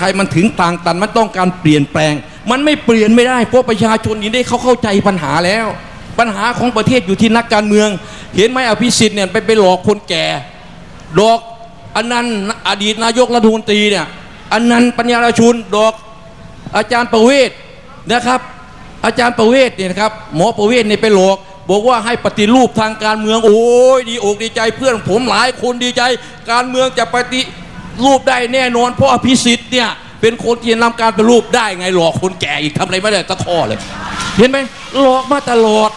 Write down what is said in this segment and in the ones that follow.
ไทยมันถึงต่างตันมันต้องการเปลี่ยนแปลง มันไม่เปลี่ยนไม่ได้เพราะประชาชนนี้ได้เขาเข้าใจปัญหาแล้ว ปัญหาของประเทศอยู่ที่นักการเมือง เห็นไหมอภิสิทธิ์เนี่ยไปไปหลอกคนแก่ดอกอันนั้นต์อดีตนายกรัฐมนตรีเนี่ยอันนั้นต์ปัญญาลชุนดอกอาจารย์ประเวศนะครับ อาจารย์ประเวศเนี่ยนะครับหมอประเวศเนี่ยไปหลอกบอกว่าให้ปฏิรูปทางการเมืองโอ้ยดีอกดีใจเพื่อนผมหลายคนดีใจ การเมืองจะปฏิ รูปได้แน่นอน เพราะอภิสิทธิ์เนี่ยเป็นคนที่นำการปฏิรูปได้ไงหลอกคนแก่อีกทำอะไรไม่ได้ตะข้อเลย เห็นไหมหลอกมาตลอด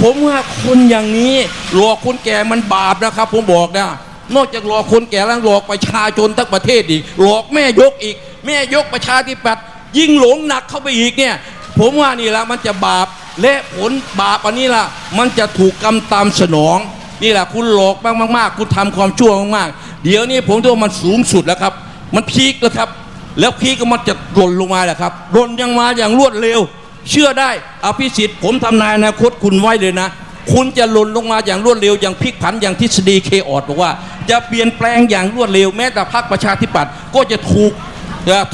ผมว่าคนอย่างนี้หลอกคนแก่มันบาปนะครับ ผมบอกนะนอกจากหลอกคนแก่แล้วหลอกประชาชนทั้งประเทศอีก หลอกแม่ยกอีก แม่ยกประชาธิปัตย์ยิ่งหลงหนักเข้าไปอีกเนี่ยผมว่านี่ละมันจะบาปและผลบาปอันนี้ล่ะ มันจะถูกกรรมตามสนอง นี่แหละคุณหลอกมากมากๆคุณทำความชั่วมากๆเดี๋ยวนี้ผมคิดว่ามันสูงสุดแล้วครับ มันพีคแล้วครับ แล้วพีคก็มันจะหล่นลงมาแหละครับหล่นยังมาอย่างรวดเร็ว เชื่อได้อภิสิทธิ์ผมทำนายอนาคตคุณไว้เลยนะคุณจะหล่นลงมาอย่างรวดเร็ว อย่างพลิกผันอย่างทฤษฎีเคออดบอกว่า จะเปลี่ยนแปลงอย่างรวดเร็ว แม้แต่พรรคประชาธิปัตย์ก็จะถูก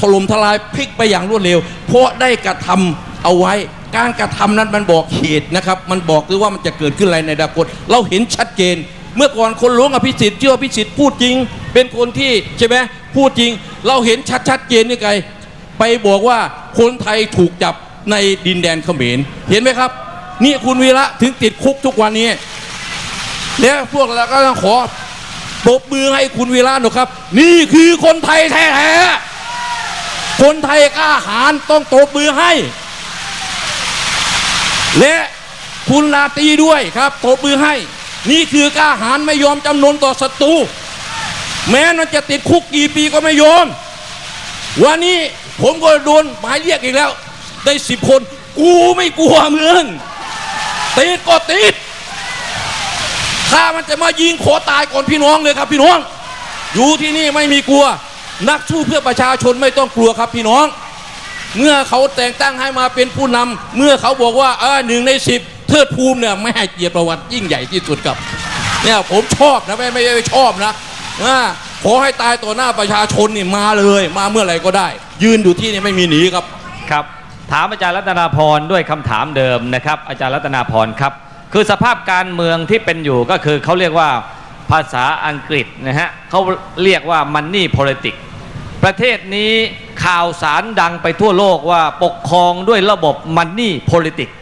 ถล่มทลายพลิกไปอย่างรวดเร็ว เพราะได้กระทำเอาไว้ การกระทำนั้นมันบอกเหตุนะครับ มันบอกด้วยว่ามันจะเกิดขึ้นอะไรในอนาคตเราเห็นชัดเจน เมื่อก่อนคนหลวงอภิสิทธิ์เชื่ออภิสิทธิ์พูดจริง เป็นคนที่ใช่ไหมพูดจริง เราเห็นชัดชัดเจนนี่ไงไปบอกว่าคนไทยถูกจับในดินแดนเขมร เห็นไหมครับ นี่คุณวีระถึงติดคุกทุกวันนี้แล้วพวกเราก็ต้องขอปรบมือให้คุณวีระหน่อยครับ นี่คือคนไทยแท้ๆคนไทยกล้าหาญต้องตบมือให้ และคุณลาตีด้วยครับตบมือให้ นี่คือกล้าหาญไม่ยอมจำนนต่อศัตรูแม้มันจะติดคุกกี่ปีก็ไม่ยอมวันนี้ผมก็โดนหมายเรียกอีกแล้ว ได้สิบคน กูไม่กลัวเมืองติดก็ติดถ้ามันจะมายิงขอตายก่อนพี่น้องเลยครับพี่น้อง อยู่ที่นี่ไม่มีกลัว นักสู้เพื่อประชาชนไม่ต้องกลัวครับพี่น้อง เมื่อเขาแต่งตั้งให้มาเป็นผู้นำเมื่อเขาบอกว่าเออหนึ่งในสิบเทิดภูมิเนี่ยไม่ให้เกียรติประวัติยิ่งใหญ่ที่สุดครับเนี่ยผมชอบนะไม่ไม่ไม่ชอบนะอ่าขอให้ตายต่อหน้าประชาชนนี่มาเลย มาเมื่อไหร่ก็ได้ ยืนอยู่ที่นี่ไม่มีหนีครับครับ ถามอาจารย์รัตนาพรด้วยคำถามเดิมนะครับ อาจารย์รัตนาพรครับ คือสภาพการเมืองที่เป็นอยู่ก็คือเขาเรียกว่าภาษาอังกฤษนะฮะเขาเรียกว่า money politics ประเทศนี้ข่าวสารดังไปทั่วโลกว่าปกครองด้วยระบบ money politics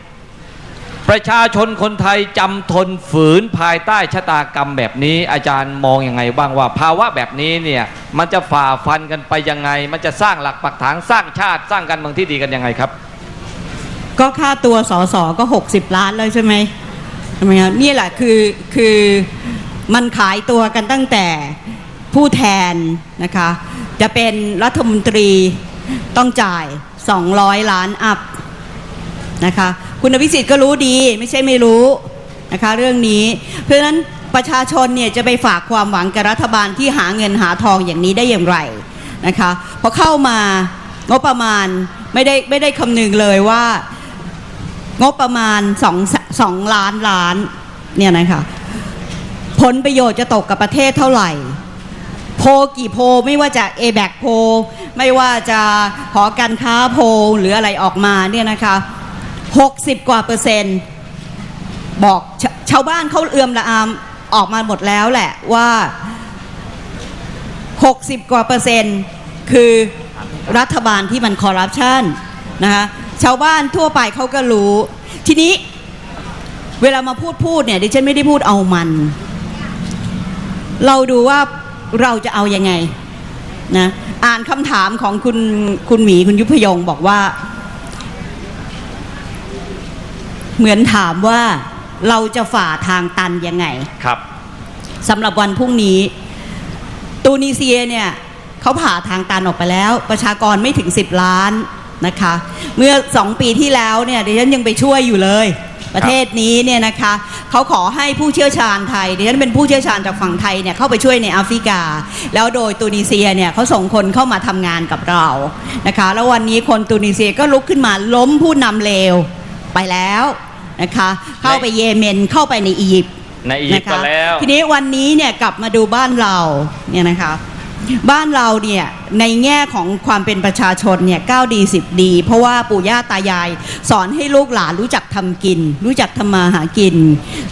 ประชาชนคนไทยจำทนฝืนภายใต้ชะตากรรมแบบนี้ อาจารย์มองยังไงบ้างว่า ภาวะแบบนี้เนี่ยมันจะฝ่าฟันกันไปยังไง มันจะสร้างหลักปักฐานสร้างชาติสร้างการเมืองที่ดีกันยังไงครับ ก็ค่าตัวสอสอก็ 60 ล้านเลยใช่ไหมใช่ไหมครับนี่แหละคือคือมันขายตัวกันตั้งแต่ ผู้แทนนะคะ จะเป็นรัฐมนตรีต้องจ่าย 200 ล้านอัพนะคะ คุณอภิสิทธิ์ก็รู้ดีไม่ใช่ไม่รู้นะคะเรื่องนี้ เพราะฉะนั้นประชาชนเนี่ยจะไปฝากความหวังกับรัฐบาลที่หาเงินหาทองอย่างนี้ได้อย่างไรนะคะพอเข้ามางบประมาณไม่ได้ไม่ได้คำนึงเลยว่างบประมาณ2 2ล้านล้านเนี่ยนะคะผลประโยชน์จะตกกับประเทศเท่าไหร่ โพกี่โพไม่ว่าจะ a b a c โพไม่ว่าจะหอการค้าโพหรืออะไรออกมาเนี่ยนะคะ60 กว่าเปอร์เซ็นต์ บอกชชาวบ้านเขาเอือมละอามออกมาหมดแล้วแหละว่า 60 กว่าเปอร์เซ็นต์ คือรัฐบาลที่มันคอร์รัปชันนะคะชาวบ้านทั่วไปเขาก็รู้ ทีนี้เวลามาพูดพูดเนี่ยดิฉันไม่ได้พูดเอามัน เราดูว่า เราจะเอายังไงนะอ่านคำถามของคุณคุณหมีคุณยุพยงบอกว่า เหมือนถามว่าเราจะฝ่าทางตันยังไงครับสำหรับวันพรุ่งนี้ ตูนิเซียเนี่ยเขาผ่าทางตันออกไปแล้ว ประชากรไม่ถึง 10 ล้านนะคะ เมื่อ2ปีที่แล้วเนี่ยดิฉันยังไปช่วยอยู่เลย ประเทศนี้เนี่ยนะคะ เขาขอให้ผู้เชี่ยวชาญไทยดิฉันเป็นผู้เชี่ยวชาญจากฝั่งไทยเนี่ยเข้าไปช่วยในแอฟริกา แล้วโดยตูนิเซียเนี่ยเขาส่งคนเข้ามาทำงานกับเรานะคะ แล้ววันนี้คนตูนิเซียก็ลุกขึ้นมาล้มผู้นำเลวไปแล้วนะคะเข้าไปเยเมนเข้าไปในอียิปต์ในอียิปต์ก็แล้ว ทีนี้วันนี้เนี่ยกลับมาดูบ้านเราเนี่ยนะคะ บ้านเราเนี่ยในแง่ของความเป็นประชาชนเนี่ยก้าดีสิบดี เพราะว่าปู่ย่าตายาย สอนให้ลูกหลานรู้จักทำกิน รู้จักทำมาหากิน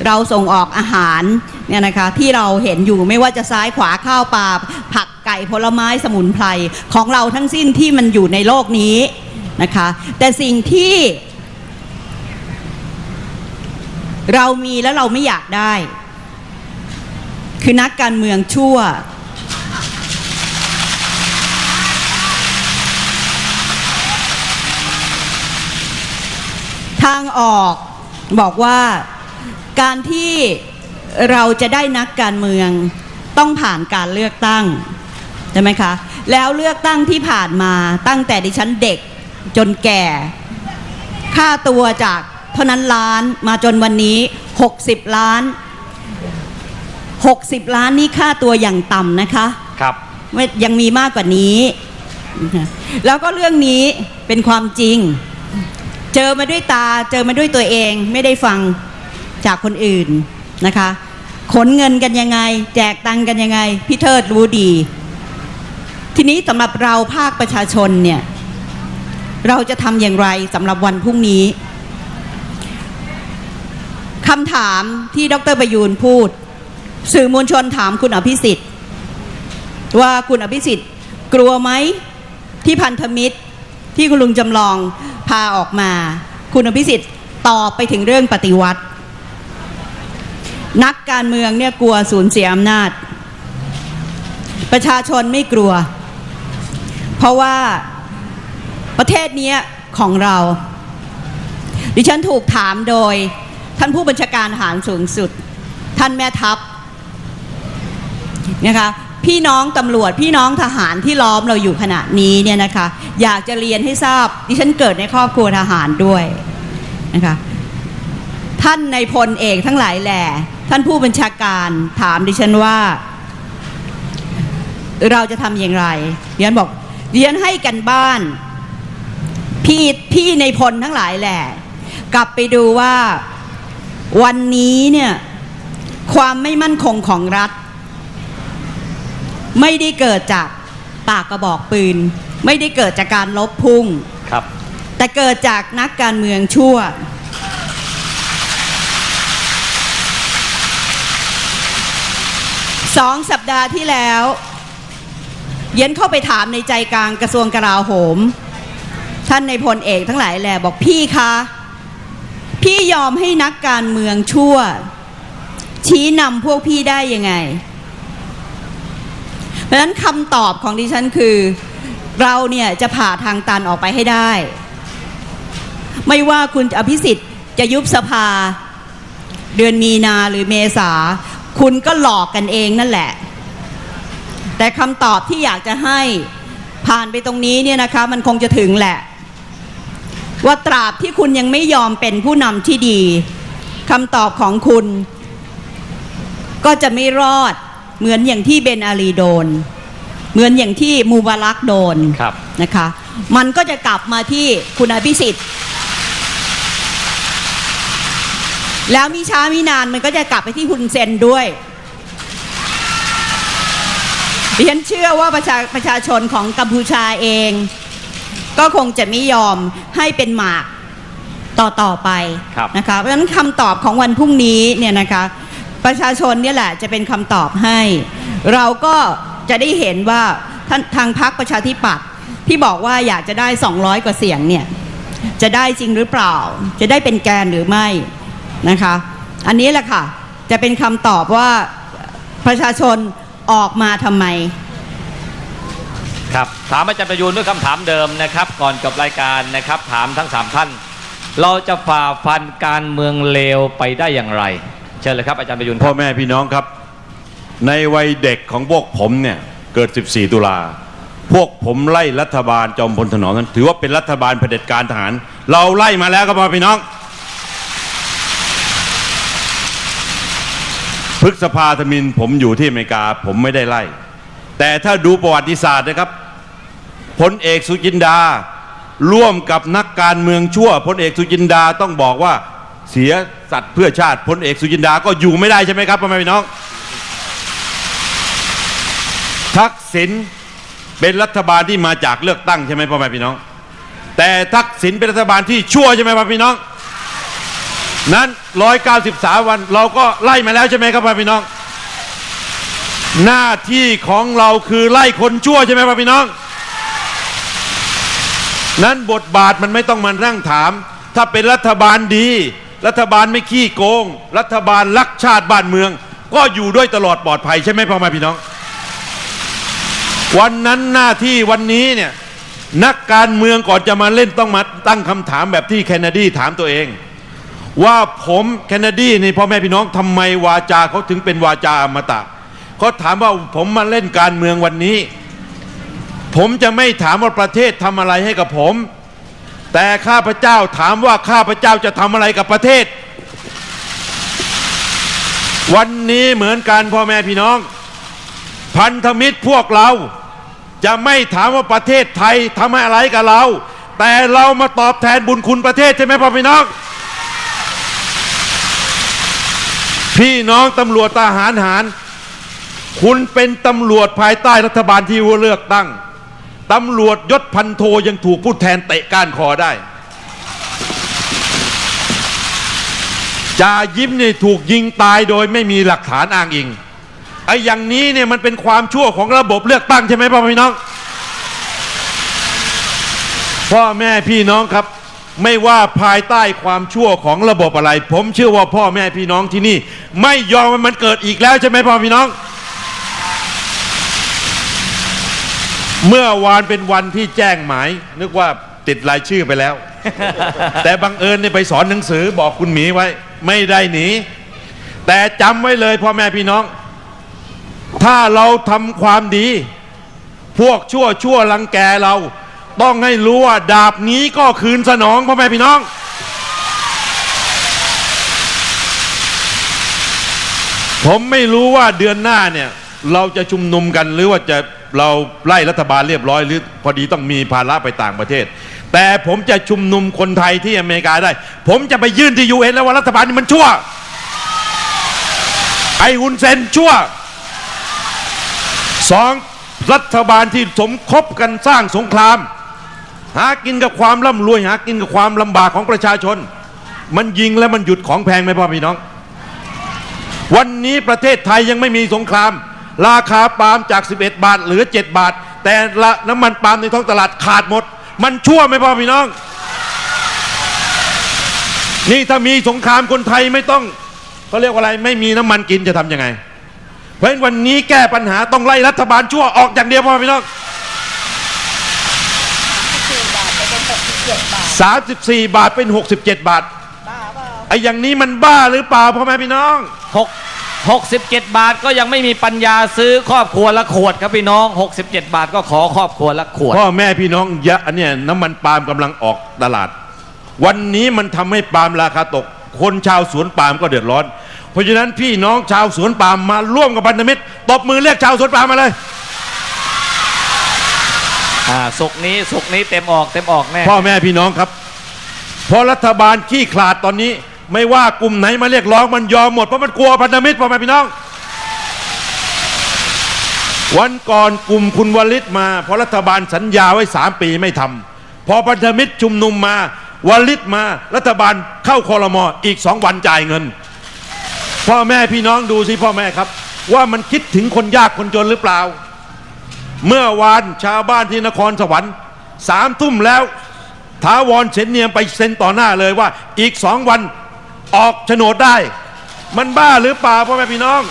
เราส่งออกอาหารเนี่ยนะคะที่เราเห็นอยู่ไม่ว่าจะซ้ายขวาข้าวปลาผักไก่ผลไม้สมุนไพรของเราทั้งสิ้นที่มันอยู่ในโลกนี้นะคะแต่สิ่งที่ เรามีแล้วเราไม่อยากได้ คือนักการเมืองชั่วางออกบอกว่าการที่เราจะได้นักการเมืองต้องผ่านการเลือกตั้งใช่ไหมคะ แล้วเลือกตั้งที่ผ่านมาตั้งแต่ดิฉันเด็กจนแก่ ค่าตัวจากเท่านั้นล้านมาจนวันนี้ 60 ล้าน 60 ล้านนี่ค่าตัวอย่างต่ำนะคะ ครับไม่ยังมีมากกว่านี้นะคะแล้วก็เรื่องนี้เป็นความจริง เจอมาด้วยตาเจอมาด้วยตัวเองไม่ได้ฟังจากคนอื่นนะคะ ขนเงินกันยังไง แจกตังกันยังไง พี่เทิดรู้ดี ทีนี้สำหรับเราภาคประชาชนเนี่ย เราจะทำอย่างไรสำหรับวันพรุ่งนี้คำถามที่ดรประยูนพูด สื่อมวลชนถามคุณอภิสิทธิ์ ว่าคุณอภิสิทธิ์กลัวไหมที่พันธมิตร ที่คุณลุงจำลองพาออกมา คุณอภิสิทธิ์ตอบไปถึงเรื่องปฏิวัติ นักการเมืองเนี่ยกลัวสูญเสียอำนาจ ประชาชนไม่กลัว เพราะว่าประเทศเนี้ยของเรา ดิฉันถูกถามโดยท่านผู้บัญชาการทหารสูงสุด ท่านแม่ทัพนะคะ พี่น้องตำรวจพี่น้องทหารที่ล้อมเราอยู่ขณะนี้เนี่ยนะคะ อยากจะเรียนให้ทราบดิฉันเกิดในครอบครัวทหารด้วยนะคะท่านในพลเอกทั้งหลายแหล่ท่านผู้บัญชาการถามดิฉันว่า เราจะทำอย่างไรดิฉันบอกดิฉันให้กันบ้าน พี่พี่ในพลทั้งหลายแหละกลับไปดูว่าวันนี้เนี่ยความไม่มั่นคงของรัฐ ไม่ได้เกิดจากปากกระบอกปืน ไม่ได้เกิดจากการลบพุ่งครับ แต่เกิดจากนักการเมืองชั่ว สองสัปดาห์ที่แล้ว เย็นเข้าไปถามในใจกลางกระทรวงกลาโหม ท่านในพลเอกทั้งหลายแหละบอกพี่คะพี่ยอมให้นักการเมืองชั่ว ชี้นำพวกพี่ได้ยังไง เพราะฉะนั้นคำตอบของดิฉันคือ เราเนี่ยจะผ่าทางตันออกไปให้ได้ ไม่ว่าคุณอภิสิทธิ์จะยุบสภา เดือนมีนาหรือเมษา คุณก็หลอกกันเองนั่นแหละ แต่คำตอบที่อยากจะให้ผ่านไปตรงนี้เนี่ยนะคะ มันคงจะถึงแหละ ว่าตราบที่คุณยังไม่ยอมเป็นผู้นำที่ดีคำตอบของคุณ ก็จะไม่รอด เหมือนอย่างที่เบนอาลีโดน เหมือนอย่างที่มูบารักโดนครับนะคะ มันก็จะกลับมาที่คุณอภิสิทธิ์ แล้วมีช้ามีนานมันก็จะกลับไปที่คุณเซนด้วยดิฉันเชื่อว่าประชาประชาชนของกัมพูชาเอง ก็คงจะไม่ยอมให้เป็นหมากต่อต่อไปครับนะคะเพราะฉะนั้นคำตอบของวันพรุ่งนี้เนี่ยนะคะ ประชาชนเนี่ยแหละจะเป็นคำตอบให้ เราก็จะได้เห็นว่าท่านทางพรรคประชาธิปัตย์ที่บอกว่าอยากจะได้ 200 กว่าเสียงเนี่ยจะได้จริงหรือเปล่า จะได้เป็นแกนหรือไม่นะคะ อันนี้แหละค่ะ จะเป็นคำตอบว่าประชาชนออกมาทำไม ครับถามอาจารย์ประยูนด้วยคำถามเดิมนะครับ ก่อนจบรายการนะครับ ถามทั้งสามท่าน เราจะฝ่าฟันการเมืองเลวไปได้อย่างไร เชิญเลยครับอาจารย์ประยูนพ่อแม่พี่น้องครับ ในวัยเด็กของพวกผมเนี่ยเกิด 14 ตุลาพวกผมไล่รัฐบาลจอมพลถนอมนั้นถือว่าเป็นรัฐบาลเผด็จการทหาร เราไล่มาแล้วครับพ่อพี่น้องพฤกษภาธมินผมอยู่ที่อเมริกาผมไม่ได้ไล่ แต่ถ้าดูประวัติศาสตร์นะครับพลเอกสุจินดา ร่วมกับนักการเมืองชั่วพลเอกสุจินดาต้องบอกว่า เสียสัตว์เพื่อชาติพลเอกสุจินดาก็อยู่ไม่ได้ใช่ไหมครับพ่อแม่พี่น้อง ทักษิณเป็นรัฐบาลที่มาจากเลือกตั้งใช่ไหมพ่อแม่พี่น้อง แต่ทักษิณเป็นรัฐบาลที่ชั่วใช่ไหมพ่อพี่น้อง นั้น193 วันเราก็ไล่มาแล้วใช่ไหมครับพ่อพี่น้อง หน้าที่ของเราคือไล่คนชั่วใช่ไหมพ่อพี่น้อง นั้นบทบาทมันไม่ต้องมานั่งถาม ถ้าเป็นรัฐบาลดี รัฐบาลไม่ขี้โกง รัฐบาลรักชาติบ้านเมือง ก็อยู่ด้วยตลอดปลอดภัยใช่ไหมพ่อแม่พี่น้อง วันนั้นหน้าที่วันนี้เนี่ยนักการเมืองก่อนจะมาเล่นต้องมาตั้งคำถามแบบที่เคนเนดีถามตัวเอง ว่าผมเคนเนดีนี่พ่อแม่พี่น้องทำไมวาจาเขาถึงเป็นวาจาอมตะเขาถามว่าผมมาเล่นการเมืองวันนี้ ผมจะไม่ถามว่าประเทศทำอะไรให้กับผม แต่ข้าพเจ้าถามว่าข้าพเจ้าจะทำอะไรกับประเทศ วันนี้เหมือนกันพ่อแม่พี่น้อง พันธมิตรพวกเรา จะไม่ถามว่าประเทศไทยทำอะไรกับเรา แต่เรามาตอบแทนบุญคุณประเทศใช่ไหมพ่อพี่น้อง พี่น้องตำรวจทหารหาร คุณเป็นตำรวจภายใต้รัฐบาลที่เลือกตั้ง ตำรวจยศพันโทยังถูกผู้แทนเตะก้านคอได้จ่ายิ้มเนี่ยถูกยิงตายโดยไม่มีหลักฐานอ้างอิงไอ้อย่างนี้เนี่ยมันเป็นความชั่วของระบบเลือกตั้งใช่ไหมพ่อพี่น้อง พ่อแม่พี่น้องครับ ไม่ว่าภายใต้ความชั่วของระบบอะไร ผมเชื่อว่าพ่อแม่พี่น้องที่นี่ ไม่ยอมมันเกิดอีกแล้วใช่ไหมพ่อพี่น้อง เมื่อวานเป็นวันที่แจ้งหมาย นึกว่าติดรายชื่อไปแล้ว แต่บังเอิญเนี่ยไปสอนหนังสือบอกคุณหมีไว้ ไม่ได้หนี แต่จำไว้เลยพ่อแม่พี่น้อง ถ้าเราทำความดี พวกชั่วชั่วรังแกเรา ต้องให้รู้ว่าดาบนี้ก็คืนสนองพ่อแม่พี่น้องผมไม่รู้ว่าเดือนหน้าเนี่ย เราจะชุมนุมกันหรือว่าจะ เราไล่รัฐบาลเรียบร้อยหรือพอดีต้องมีภาระไปต่างประเทศ แต่ผมจะชุมนุมคนไทยที่อเมริกาได้ ผมจะไปยื่นที่ยูเอ็นแล้วว่ารัฐบาลนี้มันชั่ว ไอฮุนเซนชั่วสองรัฐบาลที่สมคบกันสร้างสงคราม หากินกับความร่ำรวยหากินกับความลำบากของประชาชน มันยิงแล้วมันหยุดของแพงไหมพ่อพี่น้อง วันนี้ประเทศไทยยังไม่มีสงคราม ราคาปาล์มจาก 11 บาท เหลือ 7 บาท แต่ละน้ำมันปาล์มในท้องตลาดขาดหมด มันชั่วไหมพ่อพี่น้อง นี่ถ้ามีสงครามคนไทยไม่ต้องเขาเรียกว่าอะไรไม่มีน้ำมันกินจะทำยังไง เพราะฉะนั้นวันนี้แก้ปัญหาต้องไล่รัฐบาลชั่วออกอย่างเดียวพ่อพี่น้อง34บาทเป็น67บาทไอ้อย่างนี้มันบ้าหรือเปล่าพ่อแม่พี่น้อง6 67 บาทก็ยังไม่มีปัญญาซื้อครอบครัวละขวดครับพี่น้อง 67 บาทก็ขอครอบครัวละขวด พ่อแม่พี่น้องยะเนี่ยน้ำมันปาล์มกำลังออกตลาด วันนี้มันทำให้ปาล์มราคาตก คนชาวสวนปาล์มก็เดือดร้อน เพราะฉะนั้นพี่น้องชาวสวนปาล์มมาร่วมกับพันธมิตรตบมือเรียกชาวสวนปาล์มมาเลยอ่าสุกร์นี้สุกร์นี้เต็มออกเต็มออกแน่ พ่อแม่พี่น้องครับเพราะรัฐบาลขี้ขลาดตอนนี้ ไม่ว่ากลุ่มไหนมาเรียกร้องมันยอมหมดเพราะมันกลัวพันธมิตรพ่อแม่พี่น้อง วันก่อนกลุ่มคุณวลิตมา เพราะรัฐบาลสัญญาไว้สามปีไม่ทำพอพันธมิตรชุมนุมมาวลิตมา รัฐบาลเข้าคอรมออีกสองวันจ่ายเงิน พ่อแม่พี่น้องดูสิพ่อแม่ครับ ว่ามันคิดถึงคนยากคนจนหรือเปล่า เมื่อวานชาวบ้านที่นครสวรรค์สามทุ่มแล้วท้าวรเสนเนียมไปเซ็นต่อหน้าเลยว่าอีกสองวัน ออกโฉนดได้ มันบ้าหรือเปล่าพ่อแม่พี่น้อง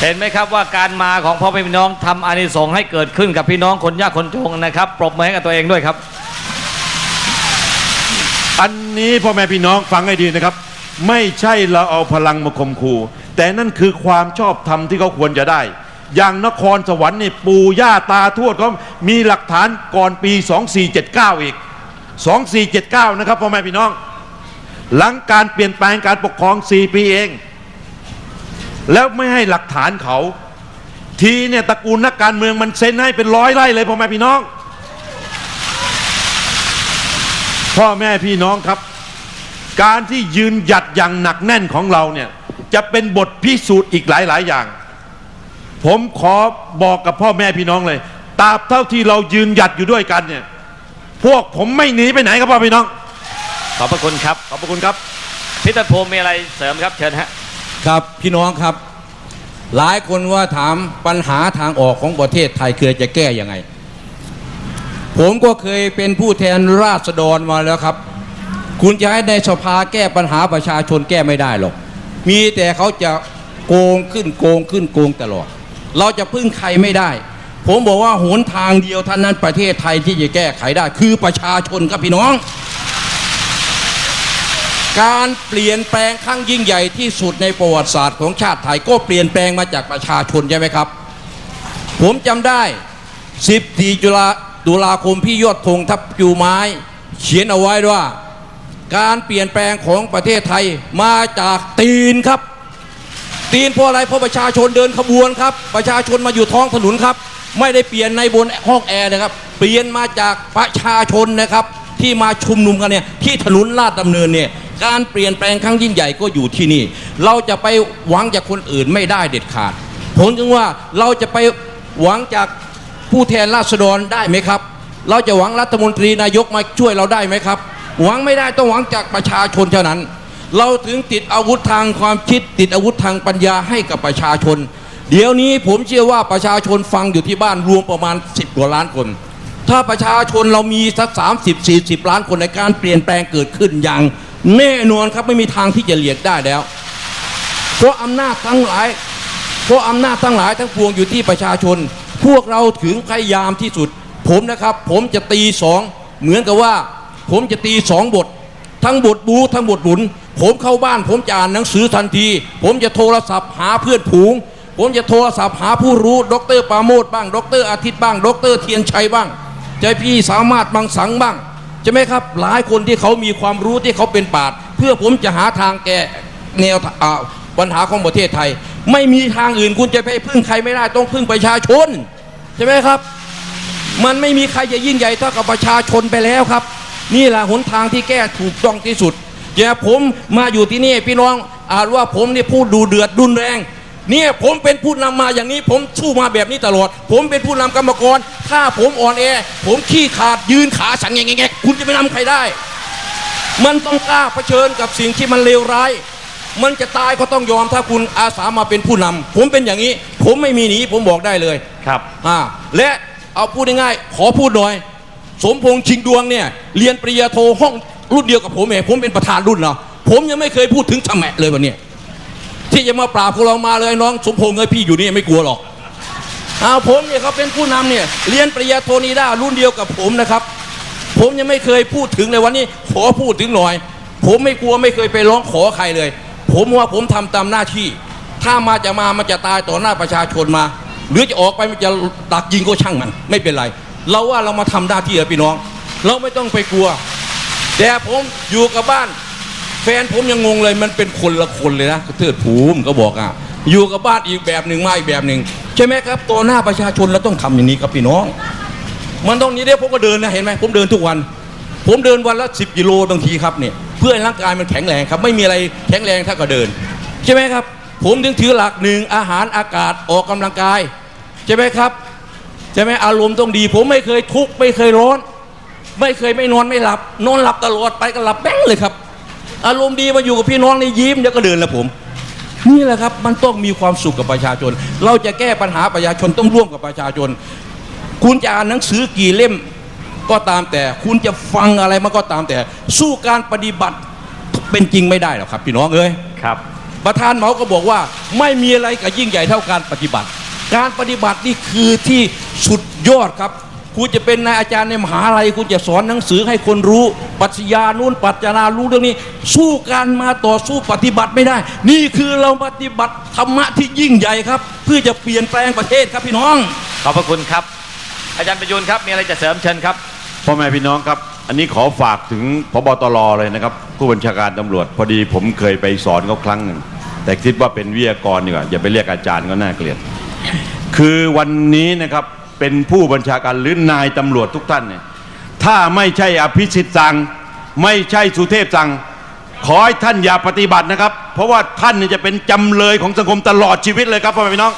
เห็นไหมครับว่าการมาของพ่อแม่พี่น้องทำอานิสงส์ให้เกิดขึ้นกับพี่น้องคนยากคนจนนะครับ ปรบมือให้กับตัวเองด้วยครับ อันนี้พ่อแม่พี่น้องฟังให้ดีนะครับ ไม่ใช่เราเอาพลังมาข่มขู่แต่นั่นคือความชอบธรรมที่เขาควรจะได้ อย่างนครสวรรค์นี่ปู่ย่าตาทวดเขามีหลักฐานก่อนปี 2479 อีก 2479 นะครับพ่อแม่พี่น้อง หลังการเปลี่ยนแปลงการปกครอง4ปีเอง แล้วไม่ให้หลักฐานเขา ทีเนี่ยตระกูลนักการเมืองมันเซ็นให้เป็นร้อยไร่เลยพ่อแม่พี่น้อง พ่อแม่พี่น้องครับ การที่ยืนหยัดอย่างหนักแน่นของเราเนี่ยจะเป็นบทพิสูจน์อีกหลาย ๆ อย่าง ผมขอบอกกับพ่อแม่พี่น้องเลยตราบเท่าที่เรายืนหยัดอยู่ด้วยกันเนี่ย พวกผมไม่หนีไปไหนครับพ่อพี่น้อง ขอบพระคุณครับ ขอบพระคุณครับพิตรภูมิมีอะไรเสริมครับเชิญฮะ ครับพี่น้องครับ หลายคนว่าถามปัญหาทางออกของประเทศไทยคือจะแก้ยังไง ผมก็เคยเป็นผู้แทนราษฎรมาแล้วครับ คุณจะให้ในสภาแก้ปัญหาประชาชนแก้ไม่ได้หรอก มีแต่เขาจะโกงขึ้นโกงขึ้นโกงตลอด เราจะพึ่งใครไม่ได้ ผมบอกว่าหนทางเดียวท่านนั้นประเทศไทยที่จะแก้ไขได้ คือประชาชนครับพี่น้อง การเปลี่ยนแปลงครั้งยิ่งใหญ่ที่สุดในประวัติศาสตร์ของชาติไทยก็เปลี่ยนแปลงมาจากประชาชนใช่ไหมครับ ผมจำได้ 14จุฬาตุลาคมพี่ยอดธงทับจูไม้ เขียนเอาไว้ว่า การเปลี่ยนแปลงของประเทศไทยมาจากตีนครับ ตีนเพราะอะไรเพราะประชาชนเดินขบวนครับ ประชาชนมาอยู่ท้องถนนครับ ไม่ได้เปลี่ยนในบนห้องแอร์นะครับ เปลี่ยนมาจากประชาชนนะครับ ที่มาชุมนุมกันเนี่ยที่ถนนลาดดำเนินเนี่ยการเปลี่ยนแปลงครั้งยิ่งใหญ่ก็อยู่ที่นี่ เราจะไปหวังจากคนอื่นไม่ได้เด็ดขาดผมจึงว่าเราจะไปหวังจากผู้แทนราษฎรได้ไหมครับ เราจะหวังรัฐมนตรีนายกมาช่วยเราได้ไหมครับ หวังไม่ได้ต้องหวังจากประชาชนเท่านั้น เราถึงติดอาวุธทางความคิดติดอาวุธทางปัญญาให้กับประชาชน เดี๋ยวนี้ผมเชื่อว่าประชาชนฟังอยู่ที่บ้านรวมประมาณ 10กว่าล้านคน ถ้าประชาชนเรามีสัก30 40ล้านคนในการเปลี่ยนแปลงเกิดขึ้นอย่าง แน่นอนครับไม่มีทางที่จะเลียกได้แล้ว เพราะอำนาจทั้งหลายเพราะอำนาจทั้งหลายทั้งปวงอยู่ที่ประชาชน พวกเราถึงพยายามที่สุด ผมนะครับ ผมจะตีสองเหมือนกับว่า ผมจะตีสองบท ทั้งบทบูทั้งบทหุน ผมเข้าบ้าน ผมจะอ่านหนังสือทันที ผมจะโทรศัพท์หาเพื่อนผูง ผมจะโทรศัพท์หาผู้รู้ดรปาโมทบ้างดรอาทิตย์บ้างดรเทียนชัยบ้าง ใจพี่สามารถบางสังบ้างใช่ไหมครับ หลายคนที่เขามีความรู้ที่เขาเป็นปาดเพื่อผมจะหาทางแก้แนวปัญหาของประเทศไทย ไม่มีทางอื่นคุณจะไปพึ่งใครไม่ได้ต้องพึ่งประชาชนใช่ไหมครับ มันไม่มีใครจะยิ่งใหญ่เท่ากับประชาชนไปแล้วครับ นี่แหละหนทางที่แก้ถูกต้องที่สุดอย่าผมมาอยู่ที่นี่พี่น้องอาจว่าผมนี่พูดดูเดือดรุนแรง เนี่ยผมเป็นผู้นำมาอย่างนี้ ผมสู้มาแบบนี้ตลอด ผมเป็นผู้นำกรรมกร ถ้าผมอ่อนแอ ผมขี้ขาดยืนขาสั่นแงกๆคุณจะไปนำใครได้ มันต้องกล้าเผชิญกับสิ่งที่มันเลวร้าย มันจะตายก็ต้องยอมถ้าคุณอาสามาเป็นผู้นำผมเป็นอย่างนี้ ผมไม่มีหนีผมบอกได้เลยครับอ่าและเอาพูดง่ายๆขอพูดหน่อย สมพงษ์ชิงดวงเนี่ยเรียนปริญญาโทห้องรุ่นเดียวกับผมเองผมเป็นประธานรุ่นเนาะผมยังไม่เคยพูดถึงชะแมะเลยวันเนี้ย ที่จะมาปราบพวกเรามาเลยน้องสมพงษ์เอ้ยพี่อยู่นี่ไม่กลัวหรอกเอาผมเนี่ยเขาเป็นผู้นำเนี่ยเรียนปริญญาโทนีด้ารุ่นเดียวกับผมนะครับ ผมยังไม่เคยพูดถึงเลยวันนี้ขอพูดถึงหน่อย ผมไม่กลัวไม่เคยไปร้องขอใครเลย ผมว่าผมทำตามหน้าที่ ถ้ามาจะมามันจะตายต่อหน้าประชาชนมา หรือจะออกไปมันจะดักยิงก็ช่างมัน ไม่เป็นไร เราว่าเรามาทำหน้าที่อพี่น้อง เราไม่ต้องไปกลัว แต่ผมอยู่กับบ้าน แฟนผมยังงงเลยมันเป็นคนละคนเลยนะเทิดภูมิก็บอกอะอยู่กับบ้านอีกแบบหนึ่งมาอีกแบบหนึ่งใช่ไหมครับต่อหน้าประชาชนเราต้องทำอย่างนี้ครับพี่น้อง มันต้องนี้เด้ผมก็เดินนะเห็นไหมผมเดินทุกวัน ผมเดินวันละสิบกิโลบางทีครับเนี่ยเพื่อให้ร่างกายมันแข็งแรงครับ ไม่มีอะไรแข็งแรงถ้าก็เดิน ใช่ไหมครับ ผมถึงถือหลักหนึ่งอาหารอากาศออกกำลังกาย ใช่ไหมครับใช่ไหมอารมณ์ต้องดี ผมไม่เคยทุกข์ไม่เคยร้อน ไม่เคยไม่นอนไม่หลับ นอนหลับตลอดไปก็หลับแป้งเลยครับ อารมณ์ดีมาอยู่กับพี่น้องในยิ้มเดี๋ยวก็เดินแล้วผม นี่แหละครับมันต้องมีความสุขกับประชาชน เราจะแก้ปัญหาประชาชนต้องร่วมกับประชาชน คุณจะอ่านหนังสือกี่เล่มก็ตามแต่ คุณจะฟังอะไรมาก็ตามแต่ สู้การปฏิบัติเป็นจริงไม่ได้หรอกครับ พี่น้องเอ้ยครับ ประธานเหมาก็บอกว่าไม่มีอะไรกับยิ่งใหญ่เท่าการปฏิบัติ การปฏิบัตินี่คือที่สุดยอดครับ คุณจะเป็นนายอาจารย์ในมหาลัยคุณจะสอนหนังสือให้คนรู้ปรัชญานู่นปรัชญารู้เรื่องนี้ สู้การมาต่อสู้ปฏิบัติไม่ได้ นี่คือเราปฏิบัติธรรมะที่ยิ่งใหญ่ครับ เพื่อจะเปลี่ยนแปลงประเทศครับพี่น้อง ขอบพระคุณครับ อาจารย์ประยุนครับมีอะไรจะเสริมเชิญครับพ่อแม่พี่น้องครับ อันนี้ขอฝากถึงพบตรเลยนะครับ ผู้บัญชาการตำรวจ พอดีผมเคยไปสอนเขาครั้งหนึ่งแต่คิดว่าเป็นวิทยากรดีกว่าอย่าไปเรียกอาจารย์ก็น่าเกลียด คือวันนี้นะครับ เป็นผู้บัญชาการหรือนายตำรวจทุกท่านเนี่ยถ้าไม่ใช่อภิสิทธิ์สั่งไม่ใช่สุเทพสั่งขอให้ท่านอย่าปฏิบัตินะครับ เพราะว่าท่านจะเป็นจำเลยของสังคมตลอดชีวิตเลยครับพ่อแม่พี่น้อง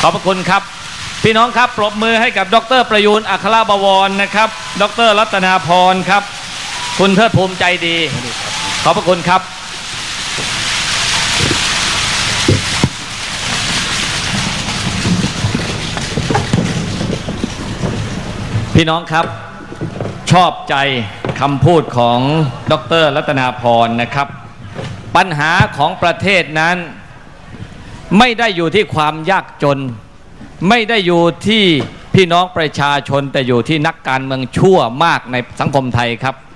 ขอบพระคุณครับ พี่น้องครับปรบมือให้กับดรประยูนอัครบวรนะครับ ดรรัตนาพรครับ คุณเทิดภูมิใจดี ขอบพระคุณครับ พี่น้องครับ ชอบใจคำพูดของดรรัตนาพรนะครับ ปัญหาของประเทศนั้น ไม่ได้อยู่ที่ความยากจน ไม่ได้อยู่ที่พี่น้องประชาชนแต่อยู่ที่นักการเมืองชั่วมากในสังคมไทยครับ